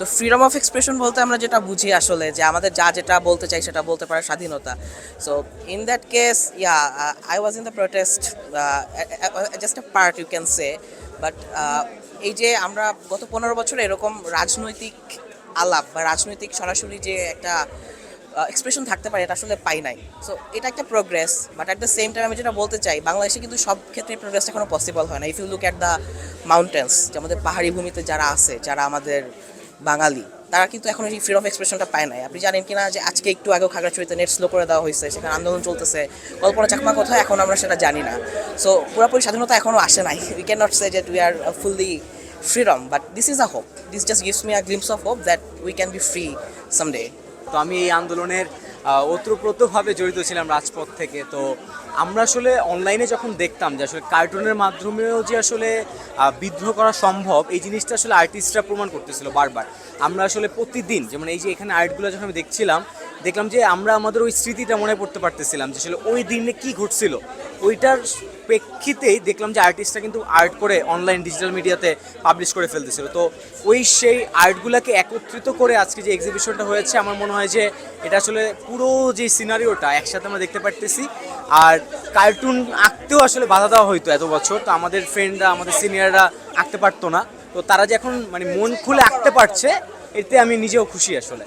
তো freedom of expression বলতে আমরা যেটা বুঝি আসলে, যে আমাদের যা যেটা বলতে চাই সেটা বলতে পারার স্বাধীনতা। So in that case yeah I was in the protest just a part you can say but এই যে আমরা গত পনেরো বছরে এরকম রাজনৈতিক আলাপ বা রাজনৈতিক সরাসরি যে একটা এক্সপ্রেশন থাকতে পারে, এটা আসলে পাই নাই। সো এটা একটা progress but at the same time আমি যেটা বলতে চাই, বাংলাদেশে কিন্তু সব ক্ষেত্রে প্রোগ্রেস এখনও পসিবল হয় না। If you look at the mountains যে আমাদের পাহাড়ি ভূমিতে যারা আছে, যারা আমাদের বাঙালি। তারা কিন্তু এখন এই ফ্রিডম অফ এক্সপ্রেশনটা পায় নাই। আপনি জানেন কি না যে আজকে একটু আগে খাগড়াছড়িতে নেট স্লো করে দেওয়া হয়েছে, সেখানে আন্দোলন চলতেছে, কল্পনা চাকমা কোথায় এখন আমরা সেটা জানি না। সো পুরোপুরি স্বাধীনতা এখনও আসে নাই। We can not say that we are fully freedom but this is a hope this just gives me a glimpse of hope that we can be free someday তো আমি এই আন্দোলনের ওতপ্রোতভাবে জড়িত ছিলাম রাজপথ থেকে। তো আমরা আসলে অনলাইনে যখন দেখতাম যে আসলে কার্টুনের মাধ্যমেও যে আসলে বিদ্রোহ করা সম্ভব, এই জিনিসটা আসলে আর্টিস্টরা প্রমাণ করতেছিল বারবার। আমরা আসলে প্রতিদিন, যেমন এই যে এখানে আর্টগুলো যখন আমি দেখছিলাম দেখলাম যে আমরা আমাদের ওই স্মৃতিটা মনে পড়তে পারতেছিলাম যে আসলে ওই দিনে কি ঘটছিল। ওইটার প্রেক্ষিতেই দেখলাম যে আর্টিস্টরা কিন্তু আর্ট করে অনলাইন ডিজিটাল মিডিয়াতে পাবলিশ করে ফেলতেছিল। তো ওই সেই আর্টগুলোকে একত্রিত করে আজকে যে এক্সিবিশনটা হয়েছে, আমার মনে হয় যে এটা আসলে পুরো যে সিনারিওটা একসাথে আমরা দেখতে পারতেছি। আর কার্টুন আঁকতেও আসলে বাধা দেওয়া হইতো এত বছর। তো আমাদের ফ্রেন্ডরা আমাদের সিনিয়ররা আঁকতে পারতো না। তো তারা যে এখন মানে মন খুলে আঁকতে পারছে, এতে আমি নিজেও খুশি আসলে।